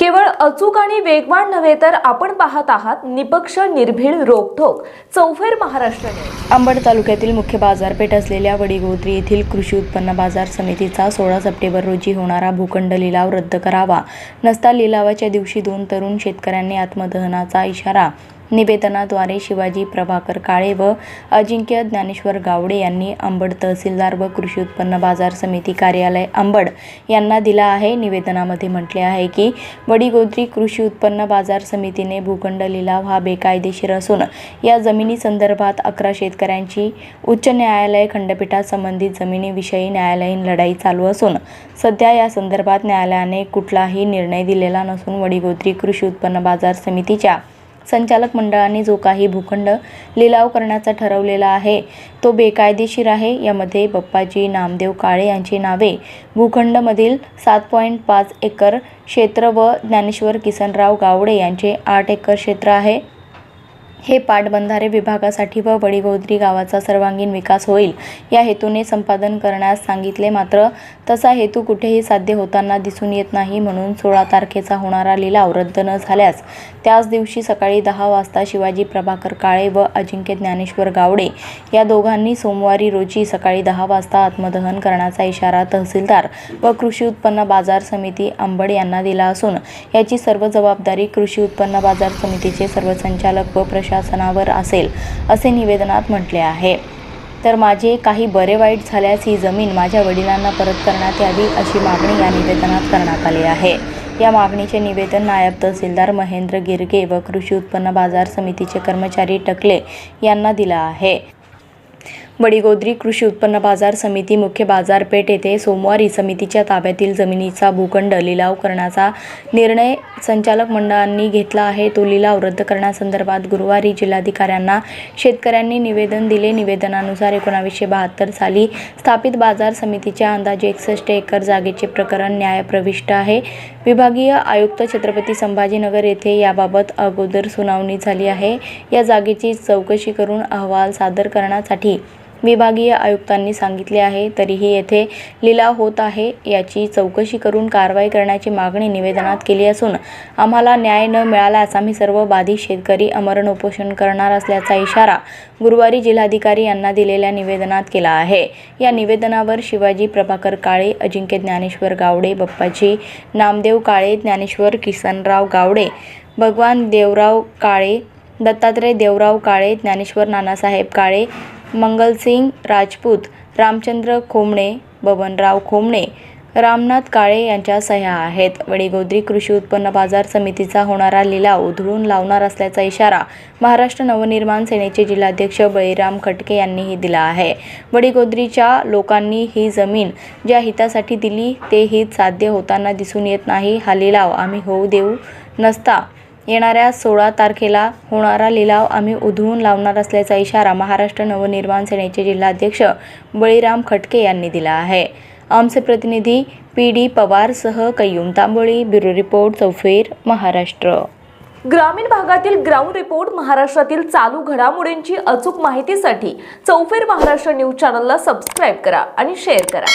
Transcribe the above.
केवळ अचूक आणि वेगवान नव्हे तर आपण पाहत आहात निपक्ष निर्भीड रोखोक चौफेर महाराष्ट्र अंबड तालुक्यातील मुख्य बाजारपेठ असलेल्या वडीगोद्री येथील कृषी उत्पन्न बाजार समितीचा सोळा सप्टेंबर रोजी होणारा भूखंड लिलाव रद्द करावा. नसता लिलावाच्या दिवशी दोन तरुण शेतकऱ्यांनी आत्मदहनाचा इशारा निवेदनाद्वारे शिवाजी प्रभाकर काळे व अजिंक्य ज्ञानेश्वर गावडे यांनी अंबड तहसीलदार व कृषी उत्पन्न बाजार समिती कार्यालय अंबड यांना दिला आहे. निवेदनामध्ये म्हटले आहे की वडीगोद्री कृषी उत्पन्न बाजार समितीने भूखंड लिलाव हा बेकायदेशीर असून या जमिनी संदर्भात अकरा शेतकऱ्यांची उच्च न्यायालय खंडपीठात संबंधित जमिनीविषयी न्यायालयीन लढाई चालू असून सध्या या संदर्भात न्यायालयाने कुठलाही निर्णय दिलेला नसून वडीगोद्री कृषी उत्पन्न बाजार समितीच्या संचालक मंडळाने जो काही भूखंड लिलाव करण्याचा ठरवलेला आहे तो बेकायदेशीर आहे. यामध्ये बप्पाजी नामदेव काळे यांची नावे. भूखंडमधील सात पॉईंट पाच एकर क्षेत्र व ज्ञानेश्वर किसनराव गावडे यांचे आठ एकर क्षेत्र आहे. हे पाटबंधारे विभागासाठी व वडीगोद्री गावाचा सर्वांगीण विकास होईल या हेतूने संपादन करण्यास सांगितले मात्र तसा हेतू कुठेही साध्य होताना दिसून येत नाही म्हणून सोळा तारखेचा होणारा लिलाव रद्द न झाल्यास त्याच दिवशी सकाळी दहा वाजता शिवाजी प्रभाकर काळे व अजिंक्य ज्ञानेश्वर गावडे या दोघांनी सोमवारी रोजी सकाळी दहा वाजता आत्मदहन करण्याचा इशारा तहसीलदार व कृषी उत्पन्न बाजार समिती आंबड यांना दिला असून याची सर्व जबाबदारी कृषी उत्पन्न बाजार समितीचे सर्व संचालक व प्रशासनावर असेल असे निवेदनात म्हटले आहे. तर माझे काही बरे वाईट झाल्यास ही जमीन माझ्या वडिलांना परत करण्यात यावी अशी मागणी या निवेदनात करण्यात आली आहे. या मागणीचे निवेदन नायब तहसीलदार महेंद्र गिरगे व कृषी उत्पन्न बाजार समितीचे कर्मचारी टकले यांना दिला आहे. बडीगोद्री कृषी उत्पन्न बाजार समिती मुख्य बाजारपेठ येथे सोमवारी समितीच्या ताब्यातील जमिनीचा भूखंड लिलाव करण्याचा निर्णय संचालक मंडळांनी घेतला आहे. तो लिलाव रद्द करण्यासंदर्भात गुरुवारी जिल्हाधिकाऱ्यांना शेतकऱ्यांनी निवेदन दिले. निवेदनानुसार एकोणावीसशे बहात्तर साली स्थापित बाजार समितीच्या अंदाजे एकसष्ट एकर जागेचे प्रकरण न्यायप्रविष्ट आहे. विभागीय आयुक्त छत्रपती संभाजीनगर येथे याबाबत अगोदर सुनावणी झाली आहे. या जागेची चौकशी करून अहवाल सादर करण्यासाठी विभागीय आयुक्तांनी सांगितले आहे. तरीही येथे लिलाव होत आहे. याची चौकशी करून कारवाई करण्याची मागणी निवेदनात केली असून आम्हाला न्याय न मिळाल्यास आम्ही सर्व बाधित शेतकरी अमरण उपोषण करणार असल्याचा इशारा गुरुवारी जिल्हाधिकारी यांना दिलेल्या निवेदनात केला आहे. या निवेदनावर शिवाजी प्रभाकर काळे अजिंक्य ज्ञानेश्वर गावडे बप्पाजी नामदेव काळे ज्ञानेश्वर किसनराव गावडे भगवान देवराव काळे दत्तात्रय देवराव काळे ज्ञानेश्वर नानासाहेब काळे मंगलसिंग राजपूत रामचंद्र खोमणे बबनराव खोमणे रामनाथ काळे यांच्या सह्या आहेत. वडीगोद्री कृषी उत्पन्न बाजार समितीचा होणारा लिलाव उधळून लावणार असल्याचा इशारा महाराष्ट्र नवनिर्माण सेनेचे जिल्हाध्यक्ष बळीराम खटके यांनीही दिला आहे. वडीगोद्रीच्या लोकांनी ही जमीन ज्या हितासाठी दिली ते हित साध्य होताना दिसून येत नाही. हा लिलाव आम्ही होऊ देऊ नसता. येणाऱ्या सोळा तारखेला होणारा लिलाव आम्ही उधळून लावणार असल्याचा इशारा महाराष्ट्र नवनिर्माण सेनेचे जिल्हाध्यक्ष बळीराम खटके यांनी दिला आहे. आमचे प्रतिनिधी पी डी पवारसह कय्यूम तांबोळी ब्युरो रिपोर्ट चौफेर महाराष्ट्र. ग्रामीण भागातील ग्राउंड रिपोर्ट महाराष्ट्रातील चालू घडामोडींची अचूक माहितीसाठी चौफेर महाराष्ट्र न्यूज चॅनलला सबस्क्राईब करा आणि शेअर करा.